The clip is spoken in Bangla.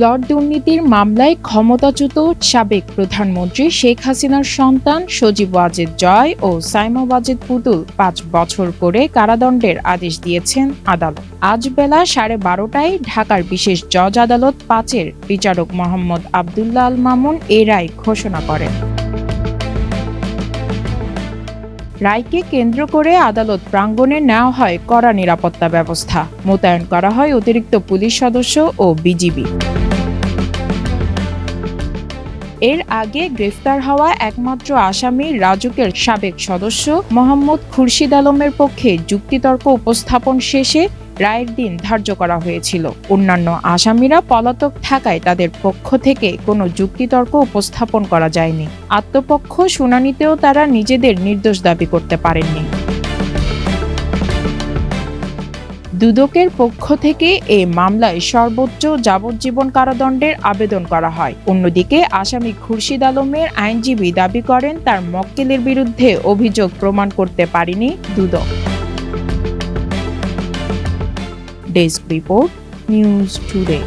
প্লট দুর্নীতির মামলায় ক্ষমতাচ্যুত সাবেক প্রধানমন্ত্রী শেখ হাসিনার সন্তান সজীব ওয়াজেদ জয় ও সাইমা ওয়াজেদ পুতুল পাঁচ বছর করে কারাদণ্ডের আদেশ দিয়েছেন আদালত। আজ বেলা সাড়ে বারোটায় ঢাকার বিশেষ জজ আদালত পাঁচের বিচারক মোহাম্মদ আবদুল্লাহ আল মামুন এ রায় ঘোষণা করেন। রায়কে কেন্দ্র করে আদালত প্রাঙ্গণে নেওয়া হয় কড়া নিরাপত্তা ব্যবস্থা। মোতায়েন করা হয় অতিরিক্ত পুলিশ সদস্য ও বিজিবি। এর আগে গ্রেফতার হওয়া একমাত্র আসামি রাজুকের সাবেক সদস্য মোহাম্মদ খুরশিদ আলমের পক্ষে যুক্তিতর্ক উপস্থাপন শেষে রায়ের দিন ধার্য করা হয়েছিল। অন্যান্য আসামিরা পলাতক থাকায় তাদের পক্ষ থেকে কোনো যুক্তিতর্ক উপস্থাপন করা যায়নি। আত্মপক্ষ শুনানিতেও তারা নিজেদের নির্দোষ দাবি করতে পারেননি। দুদকের পক্ষ থেকে এ মামলায় সর্বোচ্চ যাবজ্জীবন কারাদণ্ডের আবেদন করা হয়। অন্যদিকে আসামি খুরশিদ আলমের আইনজীবী দাবি করেন, তার মক্কেলের বিরুদ্ধে অভিযোগ প্রমাণ করতে পারেনি দুদক। Desk report news today.